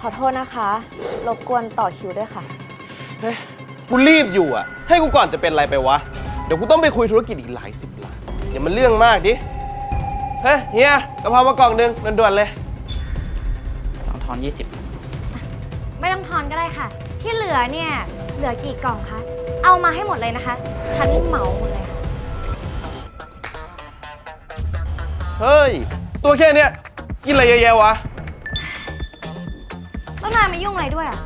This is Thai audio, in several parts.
ขอโทษนะคะ รบกวนต่อคิวด้วยค่ะ เฮ้ยกูรีบอยู่อะ ให้กูก่อนจะเป็นอะไรไปวะ เดี๋ยวกูต้องไปคุยธุรกิจอีกหลายสิบล้านอย่ามันเรื่องมากดิ เฮ้ยเฮียกะเพรามากล่องหนึงด่วนๆเลย ต้องทอนไม่ต้องทอนก็ได้ค่ะ ที่เหลือเนี่ย เหลือกี่กล่องคะ เอามาให้หมดเลยนะคะ ฉันเหมาหมดเลยค่ะ เฮ้ย ตัวแค่เนี้ยกินอะไรเยอะแยะวะแล้ว นายมายุ่งอะไรด้วยอะ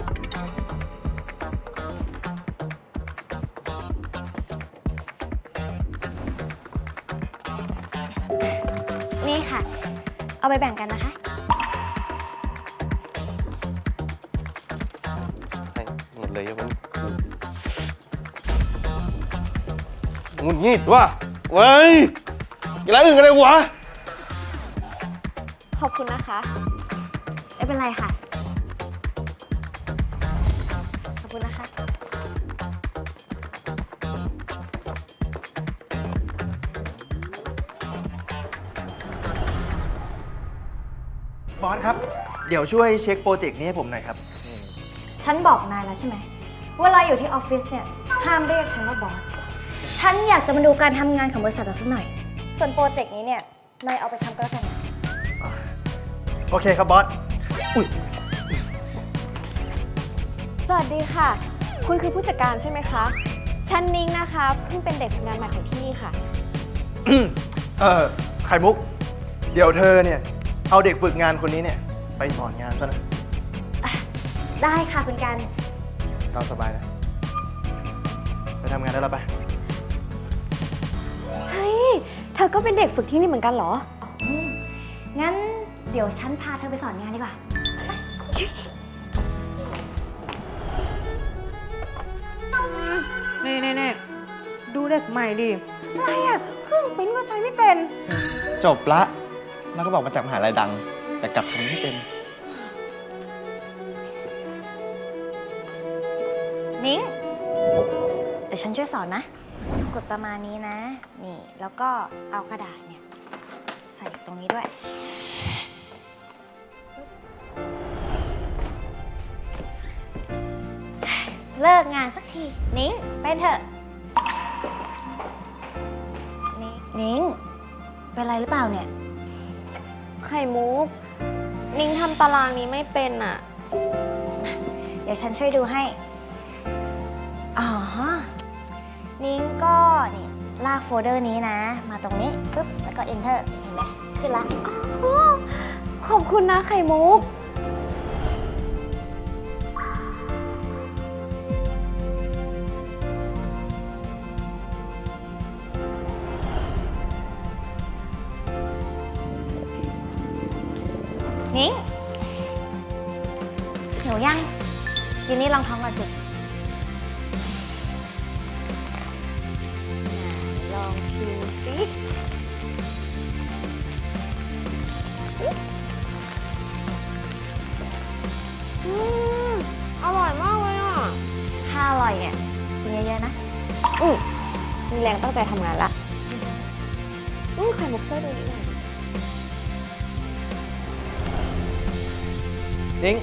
นี่ค่ะ เอาไปแบ่งกันนะคะ ให้หมดเลยมันงุนงิดว่ะเว้ยอย่าละอื่นกันเลยวะ ขอบคุณนะคะ ไม่เป็นไรค่ะ คุณนะคะบอสครับ เดี๋ยวช่วยเช็คโปรเจกต์นี้ให้ผมหน่อยครับ ฉันบอกนายแล้วใช่ไหมเวลาอยู่ที่ออฟฟิศเนี่ยห้ามเรียกฉันว่าบอส ฉันอยากจะมาดูการทำงานของบริษัทเราสักหน่อย ส่วนโปรเจกต์นี้เนี่ยนายเอาไปทำก็แล้วกันนะโอเคครับบอส อุ้ย สวัสดีค่ะ คุณคือผู้จัดการใช่ไหมคะ ฉันนิ้งนะคะเพิ่งเป็นเด็กฝึกงานใหม่ของที่นี่ค่ะ เออไข่มุก เดี๋ยวเธอเนี่ย เอาเด็กฝึกงานคนนี้เนี่ย ไปสอนงานซะนะ ได้ค่ะคุณกันตามสบายนะ ไปทำงานได้แล้วไปเฮ้ย เธอก็เป็นเด็กฝึกที่นี่เหมือนกันเหรออืมงั้นเดี๋ยวฉันพาเธอไปสอนงานดีกว่า นี่นี่นี่ดูเด็กใหม่ดิอะไรอะเครื่องปริ้นก็ใช้ไม่เป็น จบละ แล้วก็บอกมาจากมหาลัยดัง แต่กลับทำไม่เป็น นิ้งเดี๋ยวฉันช่วยสอนนะ กดประมาณนี้นะ นี่ แล้วก็เอากระดาษเนี่ย ใส่ตรงนี้ด้วย เลิกงานสักที นิ้งเป็นเถอะ นิ้งนิ้งเป็นไรหรือเปล่าเนี่ย ไข่มุก นิ้งทำตารางนี้ไม่เป็นอะเดี๋ยวฉันช่วยดูให้ อ๋อ นิ้งก็นี่ลากโฟลเดอร์นี้นะ มาตรงนี้ปุ๊บแล้วก็ enter เห็นไหมขึ้นละขอบคุณนะไข่มุก นนี่ลองท้องก่อนสิลองชิมสิอืมอร่อยมากเลยอะ ถ้าอร่อยเนี่ยกินเยอะๆนะ อืมมีแรงตั้งใจทำงานละ อืมไข่มุกช่วยดูนิดหน่อยนิ้ง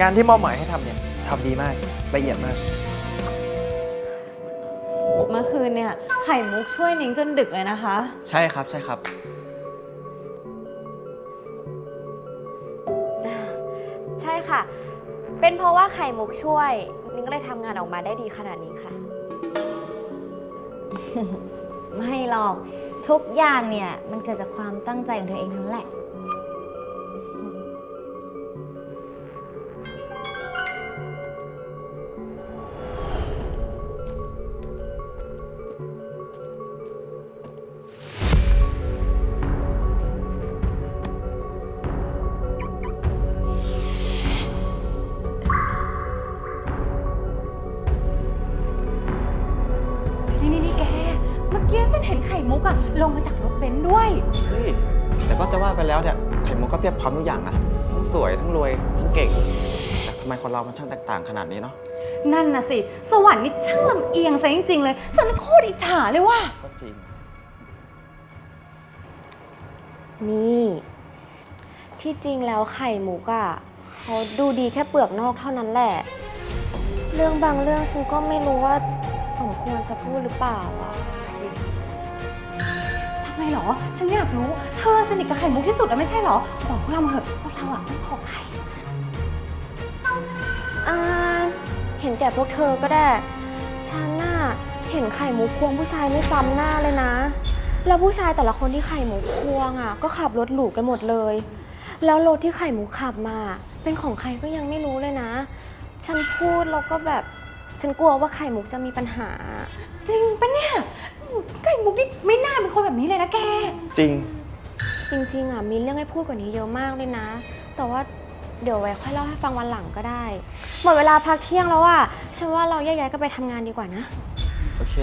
งานที่มอบหมายให้ทำเนี่ย ทำดีมากละเอียดมาก เมื่อคืนเนี่ยไข่มุกช่วยนิ้งจนดึกเลยนะคะ ใช่ครับใช่ครับ ใช่ค่ะ เป็นเพราะว่าไข่มุกช่วย นิ้งก็เลยทำงานออกมาได้ดีขนาดนี้ค่ะ ไม่หรอกทุกอย่างเนี่ยมันเกิดจากความตั้งใจของเธอเองทั้งนั้นแหละ ลงมาจากรถเบนซ์ด้วย เฮ้ยแต่ก็จะว่าไปแล้วเนี่ยไข่มุกก็เพียบพร้อมทุกอย่างนะทั้งสวยทั้งรวยทั้งเก่งแต่ทำไมคนเรามันช่างแตกต่างขนาดนี้เนาะนั่นน่ะสิ สวรรค์นี่ช่างลำเอียงซะจริง ๆ เลย ฉันโคตรอิจฉาเลยว่ะก็จริงนี่ ที่จริงแล้วไข่มุกอะเขาดูดีแค่เปลือกนอกเท่านั้นแหละ เรื่องบางเรื่องฉันก็ไม่รู้ว่าสมควรจะพูดหรือเปล่าอะทำไมเหรอ ฉันอยากรู้ เธอสนิทกับไข่มุกที่สุดแล้วไม่ใช่เหรอ บอกพวกเรามาเถอะพวกเราอะไม่ขอใครอ่าเห็นแก่พวกเธอก็ได้ ฉันน่ะเห็นไข่มุกควงผู้ชายไม่ซ้ำหน้าเลยนะ แล้วผู้ชายแต่ละคนที่ไข่มุกควงอะ ก็ขับรถหรูกันหมดเลย แล้วรถที่ไข่มุกขับมา เป็นของใครก็ยังไม่รู้เลยนะ ฉันพูดแล้วก็แบบ ฉันกลัวว่าไข่มุกจะมีปัญหา จริงปะเนี่ย ไข่มุกนี่ไม่น่าเป็นคนแบบนี้เลยนะแก จริง จริงๆอะมีเรื่องให้พูดกว่านี้เยอะมากเลยนะ แต่ว่าเดี๋ยวไว้ค่อยเล่าให้ฟังวันหลังก็ได้ หมดเวลาพักเที่ยงแล้วอะฉันว่าเราแยกย้ายกันไปทำงานดีกว่านะ โอเค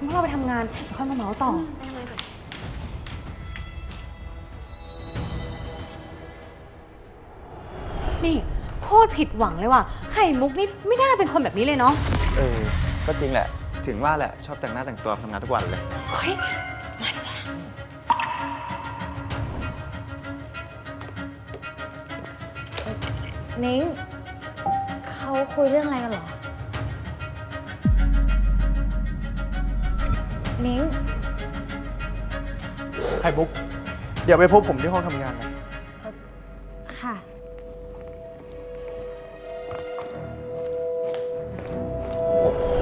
เมื่อเราไปทำงานเดี๋ยวค่อยมาเมาส์ต่อนี่โคตรผิดหวังเลยว่ะ ไข่มุกนี่ไม่น่าเป็นคนแบบนี้เลยเนาะ เออ ก็จริงแหละ ถึงว่าแหละ ชอบแต่งหน้าแต่งตัวทำงานทุกวันเลย เฮ้ยนิ้งเขาคุยเรื่องอะไรกันเหรอนิ้งไข่มุก เดี๋ยวไปพบผมที่ห้องทำงานนะ ค่ะ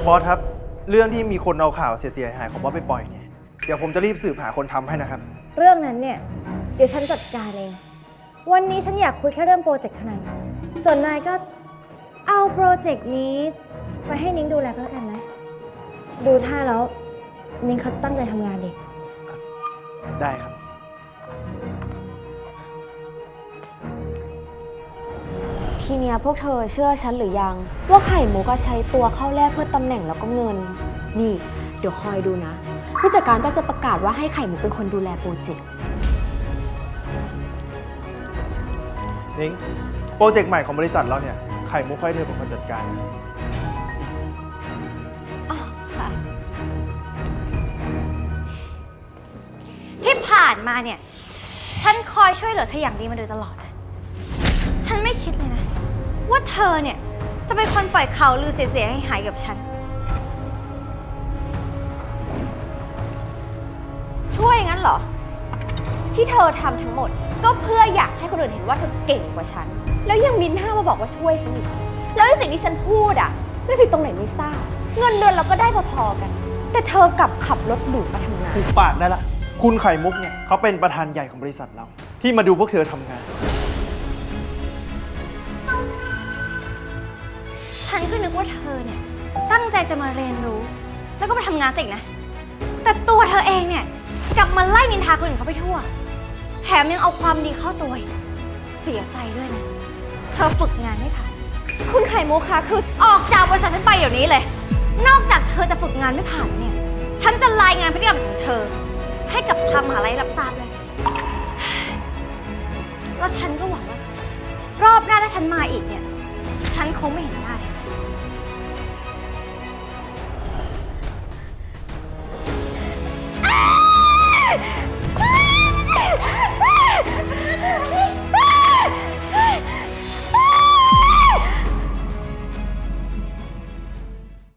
บอสครับ เรื่องที่มีคนเอาข่าวเสียหายๆของบอสไปปล่อยเนี่ย เดี๋ยวผมจะรีบสืบหาคนทำให้นะครับ เรื่องนั้นเนี่ย เดี๋ยวฉันจัดการเอง วันนี้ฉันอยากคุยแค่เรื่องโปรเจกต์ข้างในส่วนนายก็เอาโปรเจกต์นี้ ไปให้นิ้งดูแลก็แล้วกันนะ ดูท่าแล้ว นิ้งเขาจะตั้งใจทำงานดี ได้ครับ ทีเนี้ยพวกเธอเชื่อฉันหรือยัง ว่าไข่มุกก็ใช้ตัวเข้าแลกเพื่อตำแหน่งแล้วก็เงิน นี่ เดี๋ยวคอยดูนะ ผู้จัดการก็จะประกาศว่าให้ไข่มุกเป็นคนดูแลโปรเจกต์นิ้งโปรเจกต์ใหม่ของบริษัทเราเนี่ยไข่มุกค่อยเธอเป็นคนจัดการอ๋อค่ะ ที่ผ่านมาเนี่ย ฉันคอยช่วยเหลือเธออย่างดีมาโดยตลอดนะฉันไม่คิดเลยนะ ว่าเธอเนี่ย จะเป็นคนปล่อยข่าวลือเสียๆให้หายกับฉัน ช่วยงั้นเหรอ ที่เธอทำทั้งหมด ก็เพื่ออยากให้คนอื่นเห็นว่าเธอเก่งกว่าฉัน แล้วยังมินห้ามาบอกว่าช่วยฉันอีกแล้วไอ้สิ่งที่ฉันพูดอะ ไม่ผิดตรงไหนไม่ทราบ เงินเดือนเราก็ได้พอๆกัน แต่เธอกลับขับรถหรูมาทำงาน ถูกปากได้ละ คุณไข่มุกเนี่ยเขาเป็นประธานใหญ่ของบริษัทเรา ที่มาดูพวกเธอทำงาน ก็นึกว่าเธอเนี่ยตั้งใจจะมาเรียนรู้ แล้วก็มาทำงานสินะ แต่ตัวเธอเองเนี่ยกลับมาไล่นินทาคนอื่นเขาไปทั่ว แถมยังเอาความดีเข้าตัวอีกเสียใจด้วยนะ เธอฝึกงานไม่ผ่าน คุณไข่มุกคะคือออกจากบริษัทฉันไปเดี๋ยวนี้เลย นอกจากเธอจะฝึกงานไม่ผ่านแล้วเนี่ย ฉันจะรายงานพฤติกรรมของเธอ ให้กับทางมหาลัยรับทราบเลย แล้วฉันก็หวังว่ารอบหน้าถ้าฉันมาอีกเนี่ย ฉันคงไม่เห็นหน้าเธอ